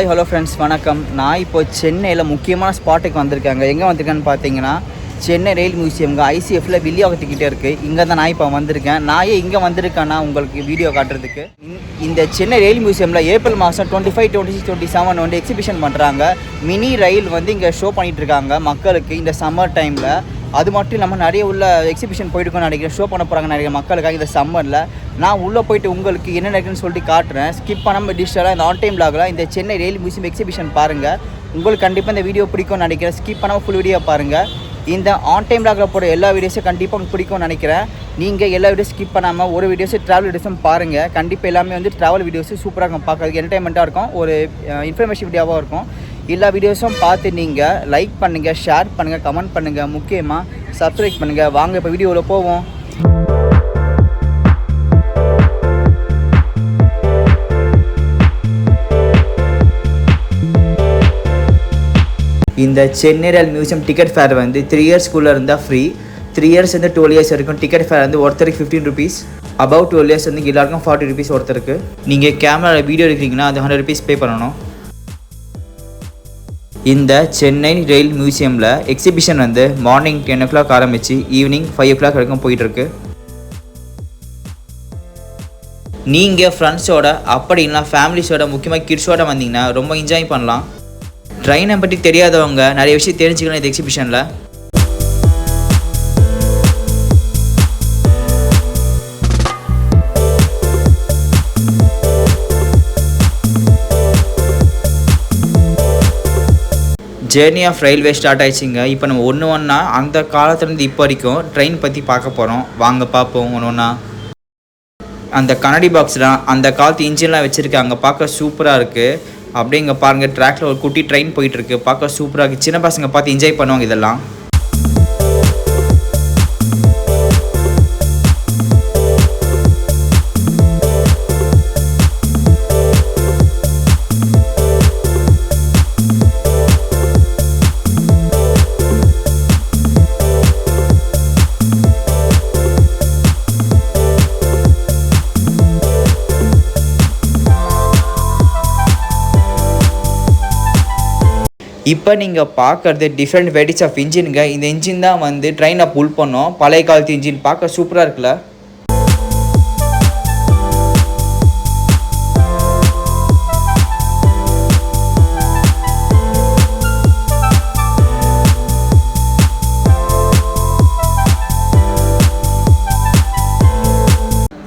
Hi hello friends வணக்கம். நான் இப்போ சென்னையில் முக்கியமான ஸ்பாட்டுக்கு வந்திருக்காங்க. எங்கே வந்திருக்கேன்னு பார்த்தீங்கன்னா சென்னை ரயில் மியூசியம்ங்க ஐசிஎஃப்ல வில்லியாகத்துக்கிட்டே இருக்குது இங்கே தான் நான் இப்போ வந்திருக்கேன். நான் ஏன் இங்கே வந்திருக்கேன்னா உங்களுக்கு வீடியோ காட்டுறதுக்கு. இந்த- இந்த சென்னை ரயில் மியூசியமில் ஏப்ரல் மாதம் twenty five twenty six twenty seven வந்து எக்ஸிபிஷன் பண்ணுறாங்க மினி ரயில் வந்து இங்கே ஷோ பண்ணிகிட்ருக்காங்க இருக்காங்க மக்களுக்கு இந்த சம்மர் டைமில் அது மட்டும் இல்லாமல் நிறைய உள்ள எக்ஸிபிஷன் போயிட்டு நினைக்கிறேன். ஷோ பண்ண போகிறாங்க நிறைய மக்களுக்காக இந்த சம்மரில் நான் உள்ளே போயிட்டு உங்களுக்கு என்ன இருக்குன்னு சொல்லிட்டு காட்டுறேன். ஸ்கிப் பண்ணாமல் டிஜிட்டலாக இந்த ஆன் டைம் லாகில் இந்த சென்னை ரயில் மியூசியம் எக்ஸிபிஷன் பாருங்கள் உங்களுக்கு கண்டிப்பாக இந்த வீடியோ பிடிக்கும்னு நினைக்கிறேன். ஸ்கிப் பண்ணாமல் ஃபுல் வீடியோ பாருங்கள் இந்த ஆன் டைம் லாகில் போகிற எல்லா வீடியோஸும் கண்டிப்பாக உங்களுக்கு பிடிக்கும்னு நினைக்கிறேன். நீங்கள் எல்லா வீடியோஸ் ஸ்கிப் பண்ணாமல் ஒரு வீடியோஸ் ட்ராவல் வீடியோஸும் பாருங்கள் கண்டிப்பாக எல்லாமே வந்து ட்ராவல் வீடியோஸ் சூப்பராக இருக்கும். பார்க்கறதுக்கு என்டர்டைன்மெண்ட்டாக இருக்கும். ஒரு இன்ஃபர்மேஷன் வீடியோவாக இருக்கும். எல்லா வீடியோஸும் பார்த்து நீங்கள் லைக் பண்ணுங்கள் ஷேர் பண்ணுங்கள் கமெண்ட் பண்ணுங்கள் முக்கியமாக சப்ஸ்கிரைப் பண்ணுங்கள் வாங்க இப்போ வீடியோவில் போவோம். இந்த சென்னை ரயில் மியூசியம் டிக்கெட் ஃபேர் வந்து த்ரீ இயர்ஸ்க்குள்ளே இருந்தால் ஃப்ரீ த்ரீ இயர்ஸ் வந்து டுவெல் இயர்ஸ் வரைக்கும் டிக்கெட் ஃபேர் வந்து ஒருத்தருக்கு fifteen rupees above twelve years வந்து எல்லாருக்கும் ஃபார்ட்டி ருபீஸ் ஒருத்தருக்கு. நீங்கள் கேமராவில் வீடியோ எடுக்கிறீங்கன்னா அது ஹண்ட்ரட் ருபீஸ் பே பண்ணணும். இந்த சென்னை ரயில் மியூசியமில் எக்ஸிபிஷன் வந்து மார்னிங் டென் ஓ கிளாக் ஆரம்பித்து ஈவினிங் ஃபைவ் ஓ கிளாக் வரைக்கும் போயிட்டுருக்கு. நீங்கள் ஃப்ரெண்ட்ஸோட அப்படி ஃபேமிலிஸோட முக்கியமாக கிட்ஸோட வந்தீங்கன்னா ரொம்ப என்ஜாய் பண்ணலாம். ட்ரெயினை பற்றி தெரியாதவங்க நிறைய விஷயம் தெரிஞ்சுக்கணும் இந்த எக்ஸிபிஷனில் ஜேர்னி ஆஃப் ரயில்வே ஸ்டார்ட் ஆயிடுச்சுங்க. இப்போ நம்ம ஒன்று ஒன்றா அந்த காலத்துலேருந்து இப்போ வரைக்கும் ட்ரெயின் பற்றி பார்க்க போகிறோம் வாங்க பார்ப்போம் ஒன்று ஒன்றா அந்த கண்ணாடி பாக்ஸ்லாம் அந்த காலத்து இன்ஜின்லாம் வச்சுருக்காங்க பார்க்க சூப்பராக இருக்குது அப்படியே இங்கே பாருங்கள் ட்ராக்ல ஒரு குட்டி ட்ரெயின் போயிட்டுருக்கு பார்க்க சூப்பராக இருக்குது சின்ன பசங்க பார்த்து என்ஜாய் பண்ணுவாங்க இதெல்லாம். இப்போ நீங்கள் பார்க்குறது டிஃப்ரெண்ட் வெரைட்டிஸ் ஆஃப் இன்ஜினுங்க இந்த இன்ஜின் தான் வந்து ட்ரெயினை புல் பண்ணோம். பழைய காலத்து இன்ஜின் பார்க்க சூப்பராக இருக்குல்ல?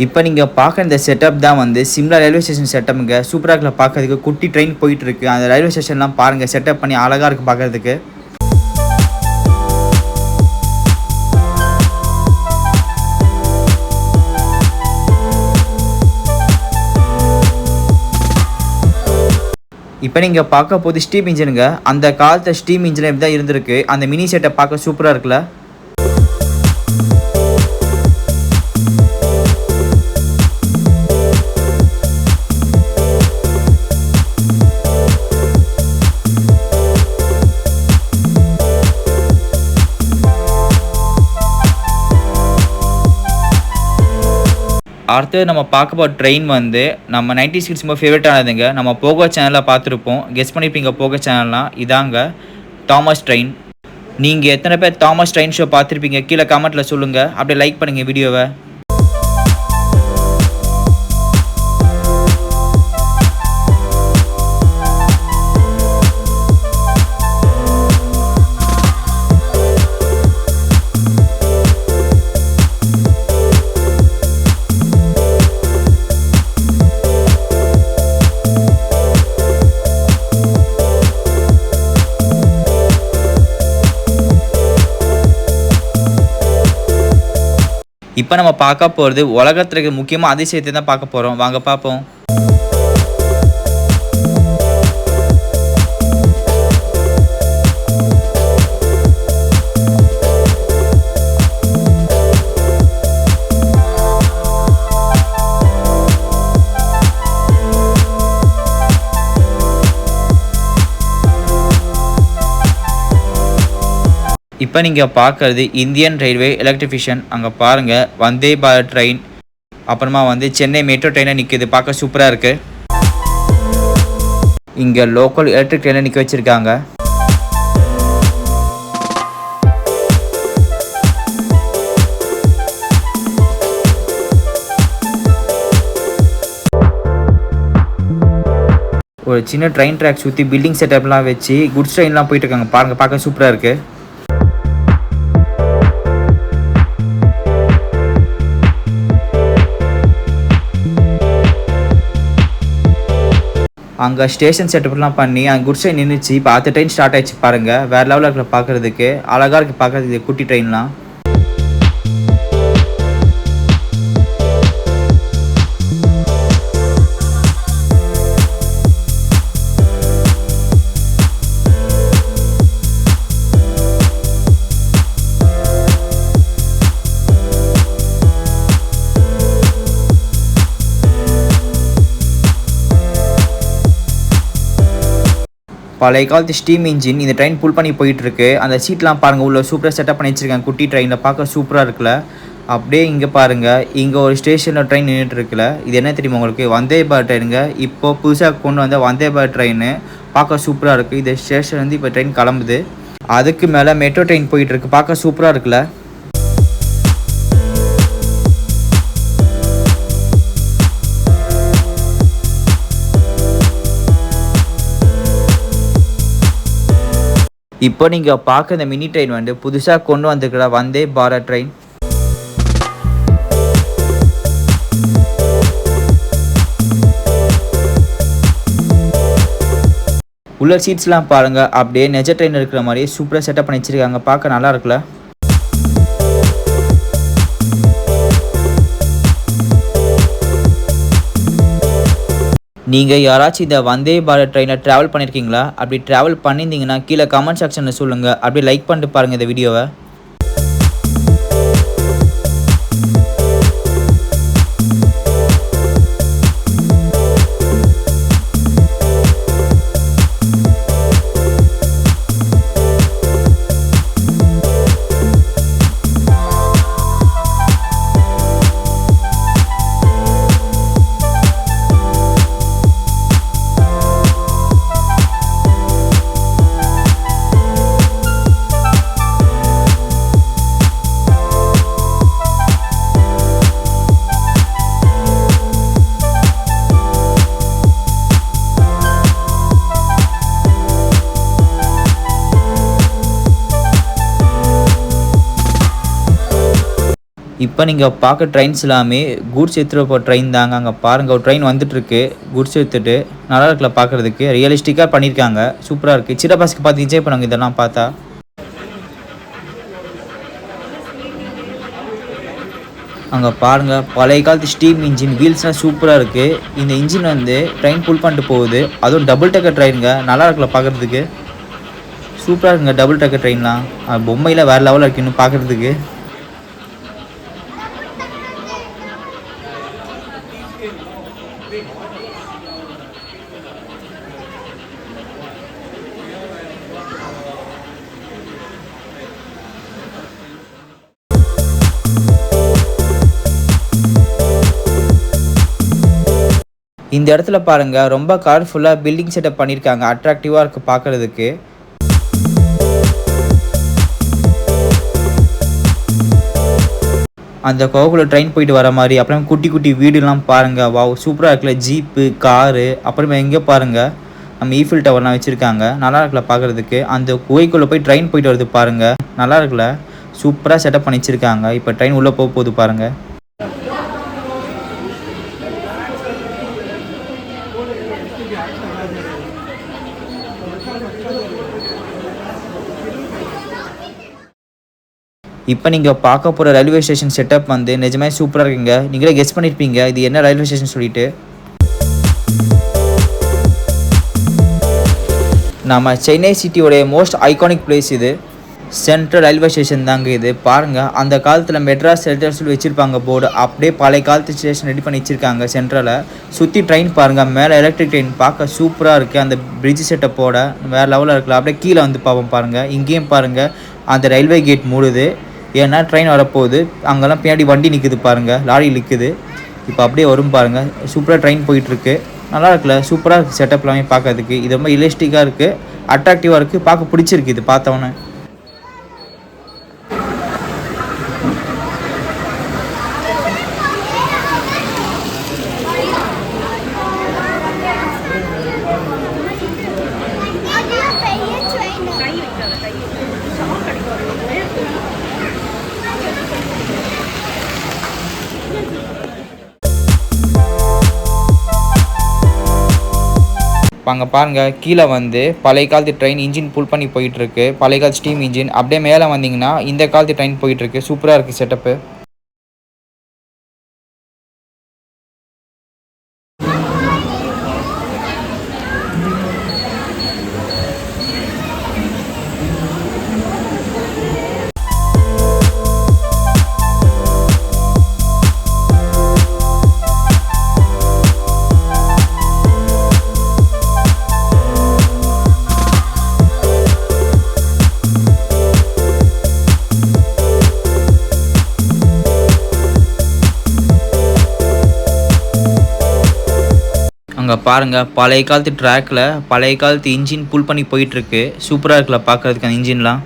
இப்போ நீங்கள் பார்க்குற இந்த செட்டப் தான் வந்து சிம்லா ரயில்வே ஸ்டேஷன் செட்டப்புங்க சூப்பராக இருக்குல்ல பார்க்கறதுக்கு குட்டி ட்ரெயின் போயிட்டு இருக்கு அந்த ரயில்வே ஸ்டேஷன்லாம் பாருங்கள் செட்டப் பண்ணி அழகாக இருக்குது பார்க்கறதுக்கு இப்போ நீங்கள் பார்க்க போது ஸ்டீம் இன்ஜினுங்க அந்த காலத்தில் ஸ்டீம் இன்ஜின் தான் இருந்திருக்கு. அந்த மினி செட்டை பார்க்க சூப்பராக இருக்குல்ல. அடுத்தது நம்ம பார்க்க போகிற ட்ரெயின் வந்து நம்ம நைன்டி சிக்ஸ் ரொம்ப ஃபேவரட்டானதுங்க நம்ம போகோ சேனலில் பார்த்துருப்போம். கெஸ் பண்ணியிருப்பீங்க போகோ சேனல்லாம் இதாங்க தாமஸ் ட்ரெயின் நீங்கள் எத்தனை பேர் தாமஸ் ட்ரெயின் ஷோ பார்த்துருப்பீங்க கீழே கமெண்ட்டில் சொல்லுங்கள் அப்படியே லைக் பண்ணுங்கள் வீடியோவை இப்போ நம்ம பார்க்க போகிறது உலகத்தில் இருக்க முக்கியமாக அதிசயத்தை தான் பார்க்க போகிறோம் வாங்க பார்ப்போம். இப்போ நீங்கள் பார்க்குறது இந்தியன் ரயில்வே எலக்ட்ரிஃபிஷன் அங்கே பாருங்கள் வந்தே பாரத் ட்ரெயின் அப்புறமா வந்து சென்னை மெட்ரோ ட்ரெயினை நிற்கிது பார்க்க சூப்பராக இருக்குது இங்கே லோக்கல் எலக்ட்ரிக் ட்ரெயினை நிற்க வச்சுருக்காங்க. ஒரு சின்ன ட்ரெயின் ட்ராக் சுற்றி பில்டிங் செட்டப்லாம் வச்சு குட்ஸ் ட்ரெயின்லாம் போயிட்டுருக்காங்க பாருங்கள் பார்க்க சூப்பராக இருக்குது அங்கே ஸ்டேஷன் செட்டப்லாம் பண்ணி அங்கே குட் ட்ரெயின் நின்றுச்சு இப்போ அடுத்த ட்ரெயின் ஸ்டார்ட் ஆயிடுச்சு பாருங்கள் வேறு லெவலில் இருக்கிற பார்க்குறதுக்கு அழகாக இருக்குது பார்க்குறதுக்கு குட்டி ட்ரெயின்லாம் பழைய காலத்து ஸ்டீம் இன்ஜின் இந்த ட்ரெயின் புல் பண்ணி போயிட்டு இருக்கு அந்த சீட்லாம் பாருங்க உள்ள சூப்பராக செட்டப் பண்ணி வச்சிருக்காங்க. குட்டி ட்ரெயினில் பார்க்க சூப்பராக இருக்குல்ல. அப்படியே இங்கே பாருங்க இங்கே ஒரு ஸ்டேஷனில் ட்ரெயின் நின்றுட்டு இருக்குல்ல. இது என்ன தெரியுமா உங்களுக்கு? வந்தே பாரத் ட்ரெயினுங்க இப்போ புதுசாக கொண்டு வந்த வந்தே பாரத் ட்ரெயின் பார்க்க சூப்பராக இருக்குது இந்த ஸ்டேஷன் வந்து இப்போ ட்ரெயின் கிளம்புது. அதுக்கு மேலே மெட்ரோ ட்ரெயின் போயிட்டு இருக்கு பார்க்க சூப்பராக இருக்குல்ல. இப்போ நீங்கள் பார்க்க இந்த மினி ட்ரெயின் வந்து புதுசாக கொண்டு வந்திருக்கிற வந்தே பாரத் ட்ரெயின். உள்ள சீட்ஸ்லாம் பாருங்கள் அப்படியே நெஜ ட்ரெயின் இருக்கிற மாதிரி சூப்பராக செட்டப் பண்ணி வச்சிருக்காங்க. பார்க்க நல்லா இருக்குல்ல? நீங்கள் யாராச்சும் இந்த வந்தே பாரத் ட்ரெயினில் ட்ராவல் பண்ணியிருக்கீங்களா அப்படி ட்ராவல் பண்ணியிருந்தீங்கன்னா கீழே கமெண்ட் செக்ஷனில் சொல்லுங்கள் அப்படியே லைக் பண்ணிட்டு பாருங்கள் இந்த வீடியோவை இப்போ நீங்கள் பார்க்க ட்ரெயின்ஸ் எல்லாமே கூட்ஸ் எடுத்துகிட்டு போகிற ட்ரெயின் தாங்க. அங்கே பாருங்கள் ஒரு ட்ரெயின் வந்துட்டுருக்கு. குட்ஸ் எடுத்துகிட்டு நல்லா இருக்கல பார்க்குறதுக்கு ரியலிஸ்டிக்காக பண்ணியிருக்காங்க சூப்பராக இருக்குது சின்ன பசங்க பார்த்து என்ஜாய் பண்ணுங்க இதெல்லாம் பார்த்தா. அங்கே பாருங்கள் பழைய காலத்து ஸ்டீம் இன்ஜின் வீல்ஸ்லாம் சூப்பராக இருக்குது இந்த இன்ஜின் வந்து ட்ரெயின் புல் பண்ணிட்டு போகுது. அதுவும் டபுள் டக்கர் ட்ரெயினுங்க நல்லா இருக்கல பார்க்குறதுக்கு சூப்பராக இருக்குங்க டபுள் டக்கர் ட்ரெயின்லாம் பொம்மையில் வேறு லெவலில் இருக்கு இன்னும் பார்க்குறதுக்கு இந்த இடத்துல பாருங்க ரொம்ப கலர்ஃபுல்லாக பில்டிங் செட்டப் பண்ணியிருக்காங்க அட்ராக்டிவாக இருக்குது பார்க்குறதுக்கு அந்த கோகுல ட்ரெயின் போயிட்டு வர மாதிரி அப்புறம் குட்டி குட்டி வீடுலாம் பாருங்கள் வாவ் சூப்பராக இருக்குல்ல. ஜீப்பு காரு அப்புறமா எங்கே பாருங்கள் நம்ம ஈஃபில் டவர்லாம் வச்சுருக்காங்க. நல்லா இருக்குல்ல பார்க்குறதுக்கு அந்த குகைக்குள்ளே போய் ட்ரெயின் போயிட்டு வருது பாருங்கள் நல்லா இருக்குல்ல. சூப்பராக செட்டப் பண்ணி வச்சுருக்காங்க இப்போ ட்ரெயின் உள்ளே போக போகுது பாருங்கள் இப்போ நீங்கள் பார்க்க போகிற ரயில்வே ஸ்டேஷன் செட்டப் வந்து நிஜமே சூப்பராக இருக்குங்க. நீங்களே கெஸ் பண்ணியிருப்பீங்க இது என்ன ரயில்வே ஸ்டேஷன் சொல்லிட்டு. நம்ம சென்னை சிட்டியோடைய மோஸ்ட் ஐகானிக் பிளேஸ் இது. சென்ட்ரல் ரயில்வே ஸ்டேஷன் தாங்க இது. பாருங்கள் அந்த காலத்தில் மெட்ராஸ் செல்டர் சொல்லி வச்சுருப்பாங்க போர்டு அப்படியே பழைய காலத்து ஸ்டேஷன் ரெடி பண்ணி வச்சுருக்காங்க சென்ட்ரலை சுற்றி ட்ரெயின் பாருங்கள் மேலே எலக்ட்ரிக் ட்ரெயின் பார்க்க சூப்பராக இருக்குது அந்த பிரிட்ஜ் செட்டப்போட வேறு லெவலில் இருக்கலாம். அப்படியே கீழே வந்து பார்ப்போம் பாருங்கள் இங்கேயும் பாருங்கள் அந்த ரயில்வே கேட் மூடுது. ஏன்னா ட்ரெயின் வரப்போகுது. அங்கெல்லாம் பின்னாடி வண்டி நிற்குது பாருங்கள் லாரி நிற்குது இப்போ அப்படியே வரும் பாருங்கள் சூப்பராக ட்ரெயின் போயிட்டுருக்கு. நல்லா இருக்குல்ல. சூப்பராக இருக்குது செட்டப் எல்லாமே பார்க்கறதுக்கு. இது ரொம்ப இலஸ்டிக்காக இருக்குது அட்ராக்டிவாக இருக்குது பார்க்க பிடிச்சிருக்கு இது பார்த்தவொன்னே. அங்கே பாருங்கள் கீழே வந்து பழைய காலத்து ட்ரெயின் இன்ஜின் புல் பண்ணி போயிட்டுருக்கு. பழைய காலத்து ஸ்டீம் இன்ஜின் அப்படியே மேலே வந்தீங்கன்னா இந்த காலத்து ட்ரெயின் போயிட்டுருக்கு. சூப்பராக இருக்குது செட்டப்பு அங்கே பாருங்கள் பழைய காலத்து ட்ராக்கில் பழைய காலத்து இன்ஜின் புல் பண்ணி போயிட்டுருக்கு சூப்பராக இருக்குல்ல பார்க்குறதுக்கு அந்த இன்ஜின்லாம்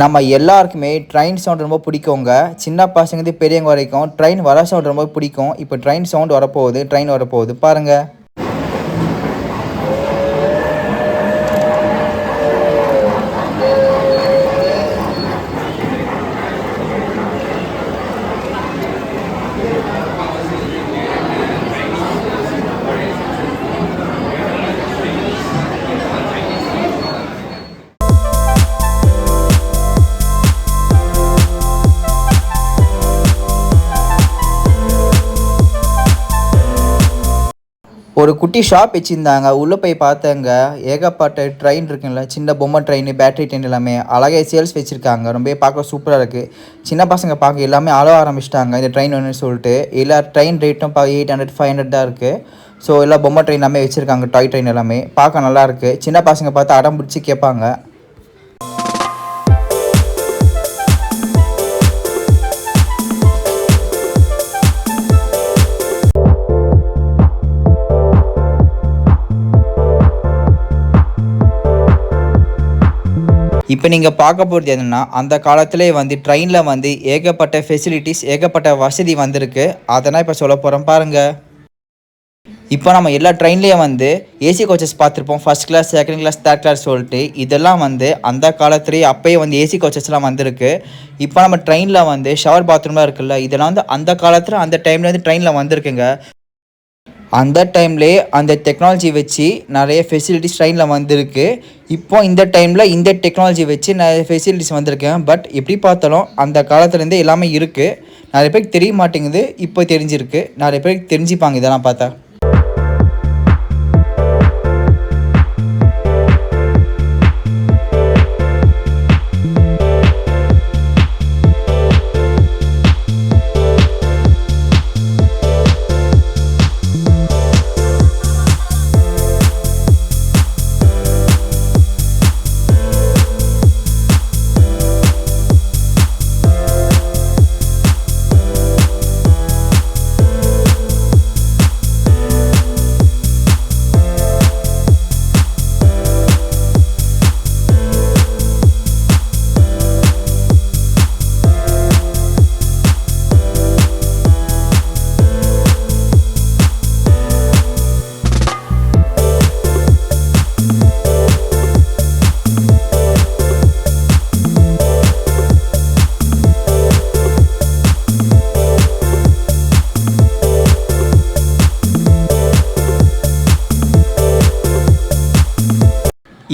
நம்ம எல்லாருக்குமே ட்ரெயின் சவுண்ட் ரொம்ப பிடிக்குங்க. சின்ன பசங்கது பெரியவங்க வரைக்கும் ட்ரெயின் வர சவுண்ட் ரொம்ப பிடிக்கும். இப்போ ட்ரெயின் சவுண்ட் வரப்போகுது ட்ரெயின் வரப்போகுது. பாருங்கள் ஒரு குட்டி ஷாப் வச்சுருந்தாங்க. உள்ளே போய் பார்த்தேங்க. ஏகப்பட்ட ட்ரெயின் இருக்குங்கள சின்ன பொம்மை ட்ரெயின் பேட்டரி ட்ரெயின் எல்லாமே. அழகாக சேல்ஸ் வச்சுருக்காங்க. ரொம்ப பார்க்க சூப்பராக இருக்குது சின்ன பசங்க பார்க்க எல்லாமே அழ ஆரம்பிச்சிட்டாங்க. இந்த ட்ரெயின் வேணும்னு சொல்லிட்டு. எல்லா ட்ரெயின் ரேட்டும் பா எயிட் ஹண்ட்ரட் ஃபைவ் ஹண்ட்ரட் தான் இருக்குது ஸோ எல்லா பொம்மை ட்ரெயின் எல்லாமே வச்சுருக்காங்க. டாய் ட்ரெயின் எல்லாமே. பார்க்க நல்லாயிருக்கு சின்ன பசங்க பார்த்து அடம் பிடிச்சி கேட்பாங்க. இப்போ நீங்கள் பார்க்க போகிறது என்னென்னா அந்த காலத்திலே வந்து ட்ரெயினில் வந்து ஏகப்பட்ட ஃபெசிலிட்டிஸ் ஏகப்பட்ட வசதி வந்திருக்கு. அதெல்லாம் இப்போ சொல்ல போகிறோம் பாருங்கள் இப்போ நம்ம எல்லா ட்ரெயின்லேயும் வந்து ஏசி கோச்சஸ் பார்த்துருப்போம். First class second class third class சொல்லிட்டு இதெல்லாம் வந்து அந்த காலத்துலேயே அப்போயே வந்து ஏசி கோச்சஸ்லாம் வந்திருக்கு. இப்போ நம்ம ட்ரெயினில் வந்து ஷவர் பாத்ரூம்லாம் இருக்குல்ல இதெல்லாம் வந்து அந்த காலத்தில் அந்த டைமில் வந்து ட்ரெயினில் வந்திருக்குங்க. அந்த டைம்லேயே அந்த டெக்னாலஜி வச்சு நிறைய ஃபெசிலிட்டிஸ் ட்ரெயினில் வந்திருக்கு. இப்போ இந்த டைமில் இந்த டெக்னாலஜி வச்சு நிறைய ஃபெசிலிட்டிஸ் வந்திருக்கேன் பட் எப்படி பார்த்தாலும் அந்த காலத்துலேருந்தே எல்லாமே இருக்குது நிறைய பேருக்கு தெரிய மாட்டேங்குது. இப்போ தெரிஞ்சிருக்கு. நிறைய பேருக்கு தெரிஞ்சுப்பாங்க இதெல்லாம் பார்த்தா.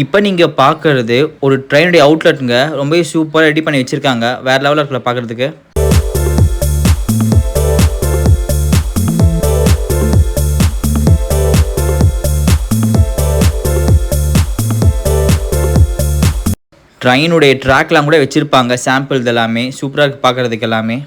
இப்போ நீங்கள் பார்க்குறது ஒரு ட்ரெயினுடைய அவுட்லெட்டுங்க ரொம்பவே சூப்பராக ரெடி பண்ணி வச்சுருக்காங்க. வேறு லெவலில் இருக்கல பார்க்குறதுக்கு. ட்ரெயினுடைய ட்ராக்லாம் கூட வச்சுருப்பாங்க. சாம்பிள் இதெல்லாமே சூப்பராக இருக்குது பார்க்குறதுக்கு எல்லாமே.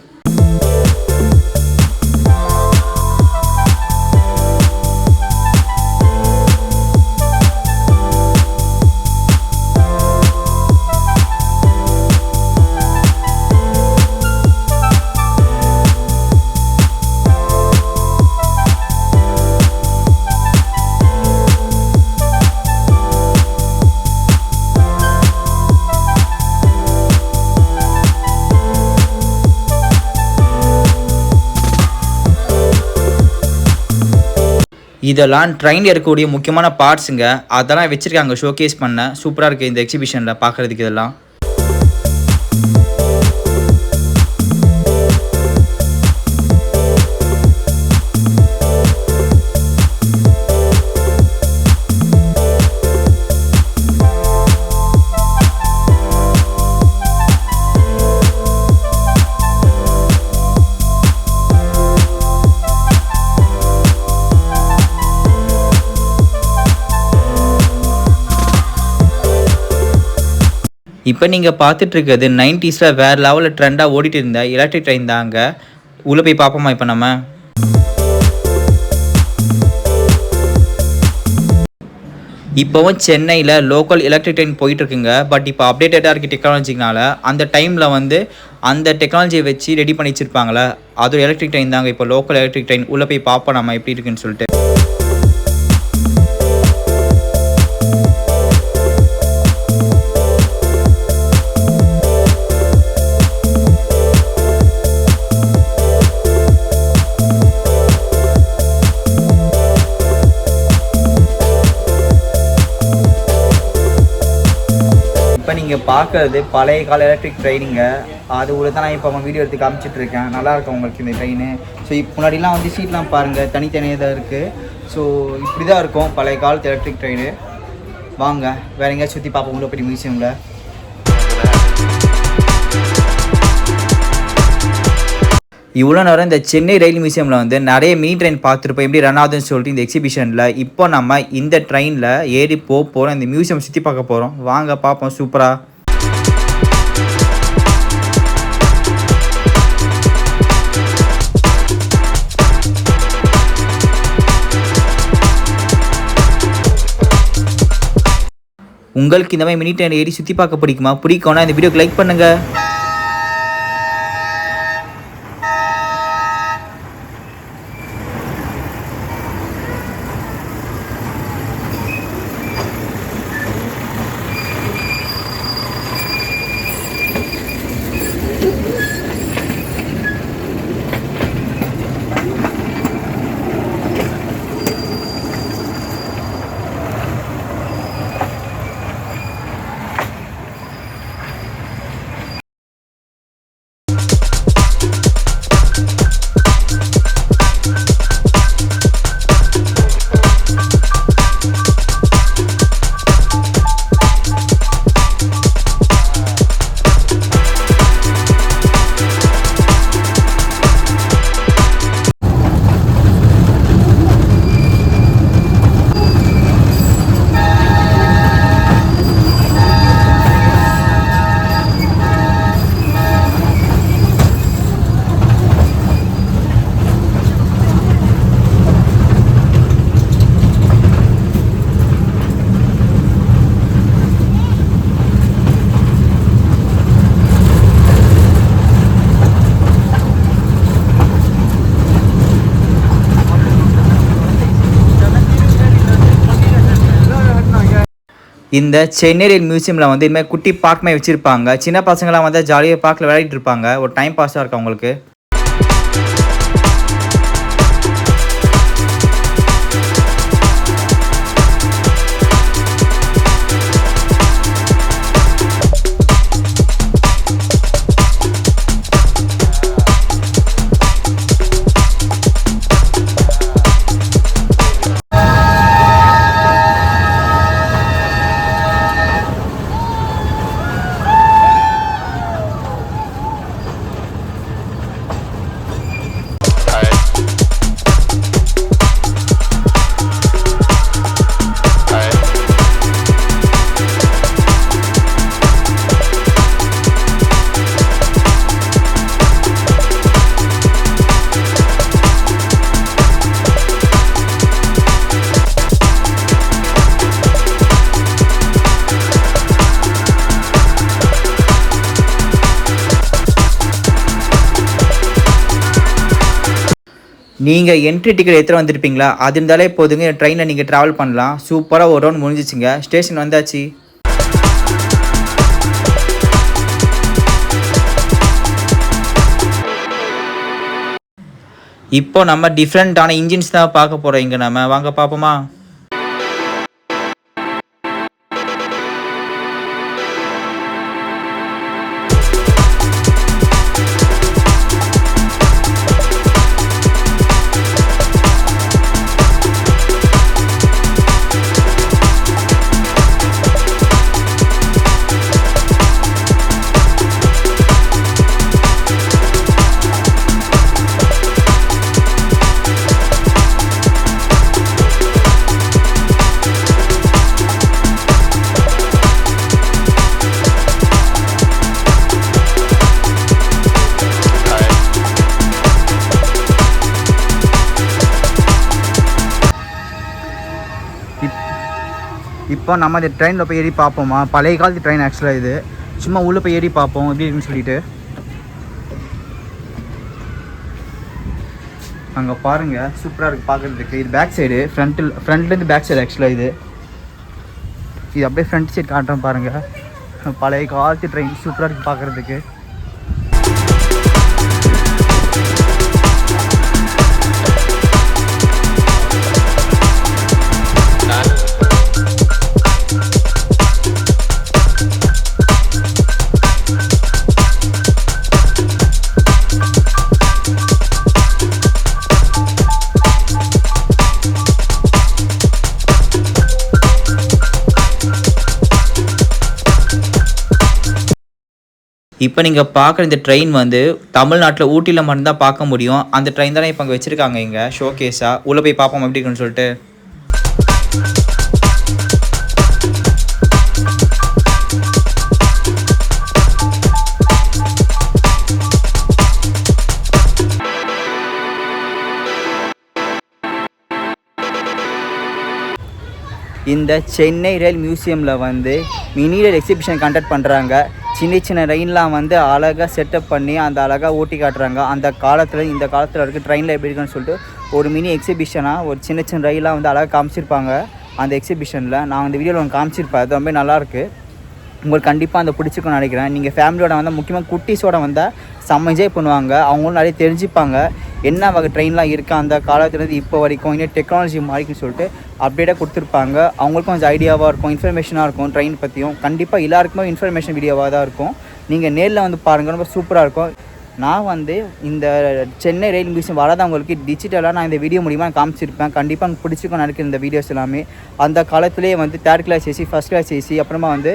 இதெல்லாம் ட்ரெயின் இருக்கக்கூடிய முக்கியமான பார்ட்ஸுங்க அதெல்லாம் வச்சுருக்காங்க ஷோகேஸ் பண்ண சூப்பராக இருக்குது இந்த எக்ஸிபிஷனில் பார்க்குறதுக்கு இதெல்லாம். இப்போ நீங்கள் பார்த்துட்டு இருக்கிறது நைன்டிஸில் வேறு லெவலில் ட்ரெண்டாக ஓடிட்டு இருந்த எலக்ட்ரிக் ட்ரெயின் தாங்க உள்ளே போய் பார்ப்போமா இப்போ நம்ம? இப்போவும் சென்னையில் லோக்கல் எலக்ட்ரிக் ட்ரெயின் போயிட்டுருக்குங்க பட் இப்போ அப்டேட்டடாக இருக்க டெக்னாலஜினால அந்த டைமில் வந்து அந்த டெக்னாலஜியை வச்சு ரெடி பண்ணி வச்சுருப்பாங்களே. அது எலக்ட்ரிக் ட்ரெயின் தாங்க. இப்போ லோக்கல் எலக்ட்ரிக் ட்ரெயின் உள்ளே போய் பார்ப்போம் நம்ம எப்படி இருக்குன்னு சொல்லிட்டு. நீங்கள் பார்க்கறது பழைய கால எலக்ட்ரிக் ட்ரெயினுங்க அது ஒரு தான் நான் இப்போ வீடியோ எடுத்து காமிச்சிட்டு இருக்கேன். நல்லா இருக்கும் உங்களுக்கு இந்த ட்ரெயின் ஸோ இப்போ முன்னாடிலாம் வந்து சீட்லாம் பாருங்கள் தனித்தனியாக தான் இருக்குது ஸோ இப்படி தான் இருக்கும் பழைய காலத்து எலக்ட்ரிக் ட்ரெயின் வாங்க வேற எங்கேயாச்சும் சுற்றி பார்ப்போம் உள்ள பெரிய மியூசியமில் இவ்வளோ நேரம் இந்த சென்னை ரயில் மியூசியமில் வந்து நிறைய மீன் ட்ரெயின் பார்த்துருப்போம். எப்படி ரன் ஆகுதுன்னு சொல்லிட்டு இந்த எக்ஸிபிஷனில் இப்போ நம்ம இந்த ட்ரெயினில் ஏறி போக போகிறோம் இந்த மியூசியம் சுற்றி பார்க்க போகிறோம் வாங்க பார்ப்போம். சூப்பராக உங்களுக்கு இந்த மாதிரி மினி ட்ரெயின் ஏறி சுற்றி பார்க்க பிடிக்குமா? பிடிக்கும்னா இந்த வீடியோக்கு லைக் பண்ணுங்கள் இந்த சென்னை ரயில் மியூசியமில் வந்து இதுமாதிரி குட்டி பார்க் மாதிரி வச்சுருப்பாங்க. சின்ன பசங்களாம் வந்து ஜாலியாக பார்க்கில் விளையாடிட்டு இருப்பாங்க. ஒரு டைம் பாஸாக இருக்கும் அவங்களுக்கு நீங்கள் என்ட்ரி டிக்கெட் எடுத்துகிட்டு வந்திருப்பீங்களா? அது இருந்தாலே போதுங்க. ட்ரெயினில் நீங்கள் ட்ராவல் பண்ணலாம். சூப்பராக ஒரு ரவுண்ட் முடிஞ்சிச்சுங்க. ஸ்டேஷன் வந்தாச்சு. இப்போ நம்ம டிஃப்ரெண்ட்டான இன்ஜின்ஸ் தான் பார்க்க போகிறோம் இங்கே நம்ம. வாங்க பார்ப்போமா? இப்போ நம்ம இந்த ட்ரெயினில் போய் ஏறி பார்ப்போமா? பழைய காலத்து ட்ரெயின் ஆக்சுவலாக இது. சும்மா உள்ளே போய் ஏறி பார்ப்போம். எப்படி இருக்குன்னு சொல்லிட்டு. அங்கே பாருங்கள் சூப்பராக இருக்குது பார்க்குறதுக்கு இது பேக் சைடு ஃப்ரண்ட்டில் ஃப்ரண்ட்லேருந்து பேக் சைடு ஆக்சுவலாக இது. இது அப்படியே ஃப்ரண்ட் சைடு காட்டுறேன் பாருங்கள் பழைய காலத்து ட்ரெயின் சூப்பராக இருக்குது பார்க்குறதுக்கு இப்போ நீங்கள் பார்க்குற இந்த ட்ரெயின் வந்து தமிழ்நாட்டில் ஊட்டியில் மட்டும்தான் பார்க்க முடியும். அந்த ட்ரெயின் தானே இப்போ அங்கே வச்சுருக்காங்க இங்கே ஷோ கேஸாக உள்ளே போய் பார்ப்போம்? எப்படி இருக்குன்னு சொல்லிட்டு. இந்த சென்னை ரயில் மியூசியமில் வந்து மினி ரயில் எக்ஸிபிஷன் கண்டக்ட் பண்ணுறாங்க சின்ன சின்ன ரயின்லாம் வந்து அழகாக செட்டப் பண்ணி அந்த அழகாக ஓட்டி காட்டுறாங்க. அந்த காலத்தில் இந்த காலத்தில் இருக்க ட்ரெயினில் எப்படி இருக்குன்னு சொல்லிட்டு ஒரு மினி எக்ஸிபிஷனாக ஒரு சின்ன சின்ன ரயிலாக வந்து அழகாக காமிச்சிருப்பாங்க. அந்த எக்ஸிபிஷனில் நான் அந்த வீடியோவில் ஒன்று காமிச்சிருப்பேன். அது ரொம்ப நல்லாயிருக்கு உங்களுக்கு கண்டிப்பாக அந்த பிடிச்சிக்கும்னு நினைக்கிறேன். நீங்கள் ஃபேமிலியோட வந்தால் முக்கியமாக குட்டீஸோட வந்தால் செம்ம என்ஜாய் பண்ணுவாங்க. அவங்களும் நிறைய தெரிஞ்சுப்பாங்க. என்ன வகை ட்ரெயின்லாம் இருக்குது அந்த காலத்துலேருந்து இப்போ வரைக்கும் இன்னும் டெக்னாலஜி மாறிக்குன்னு சொல்லிட்டு அப்டேட்டாக கொடுத்துருப்பாங்க. அவங்களுக்கும் கொஞ்சம் ஐடியாவாக இருக்கும் இன்ஃபர்மேஷனாக இருக்கும் ட்ரெயின் பற்றியும் கண்டிப்பாக எல்லாருக்குமே இன்ஃபர்மேஷன் வீடியோவாக தான் இருக்கும். நீங்கள் நேரில் வந்து பாருங்கள் ரொம்ப சூப்பராக இருக்கும். நான் வந்து இந்த சென்னை ரயில் மியூசியம் வராதவங்களுக்கு டிஜிட்டலாக நான் இந்த வீடியோ மூலிமா காமிச்சிருப்பேன். கண்டிப்பாக பிடிச்சிக்கும் நினைக்கிற இந்த வீடியோஸ் எல்லாமே. அந்த காலத்துலேயே வந்து third class AC first class AC அப்புறமா வந்து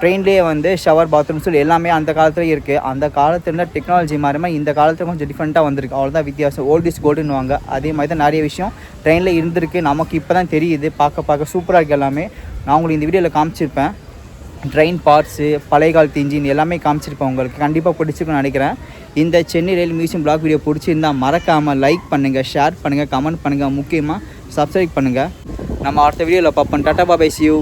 ட்ரெயின்லேயே வந்து ஷவர் பாத்ரூம் சொல்லி எல்லாமே அந்த காலத்தில் இருக்குது அந்த காலத்துல டெக்னாலஜி மாறிமா இந்த காலத்தில் கொஞ்சம் டிஃப்ரெண்ட்டாக வந்திருக்கு. அவ்வளோதான் வித்தியாசம். ஓல்ட் இஸ் கோல்டுன்னுவாங்க அதே மாதிரி தான் நிறைய விஷயம் ட்ரெயினில் இருந்திருக்கு. நமக்கு இப்போ தான் தெரியுது. பார்க்க பார்க்க சூப்பராக இருக்குது எல்லாமே. நான் உங்களுக்கு இந்த வீடியோவில் காமிச்சிருப்பேன். ட்ரெயின் பார்ட்ஸு பழைய காலத்து இன்ஜின் எல்லாமே காமிச்சிருப்பேன் உங்களுக்கு. கண்டிப்பாக பிடிச்சிருக்குன்னு நினைக்கிறேன். இந்த சென்னை ரயில் மியூசியம் பிளாக் வீடியோ பிடிச்சிருந்தா மறக்காமல் லைக் பண்ணுங்கள் ஷேர் பண்ணுங்கள் கமெண்ட் பண்ணுங்கள் முக்கியமாக சப்ஸ்கிரைப் பண்ணுங்கள் நம்ம அடுத்த வீடியோவில் பார்ப்போம். Tata பாபை see you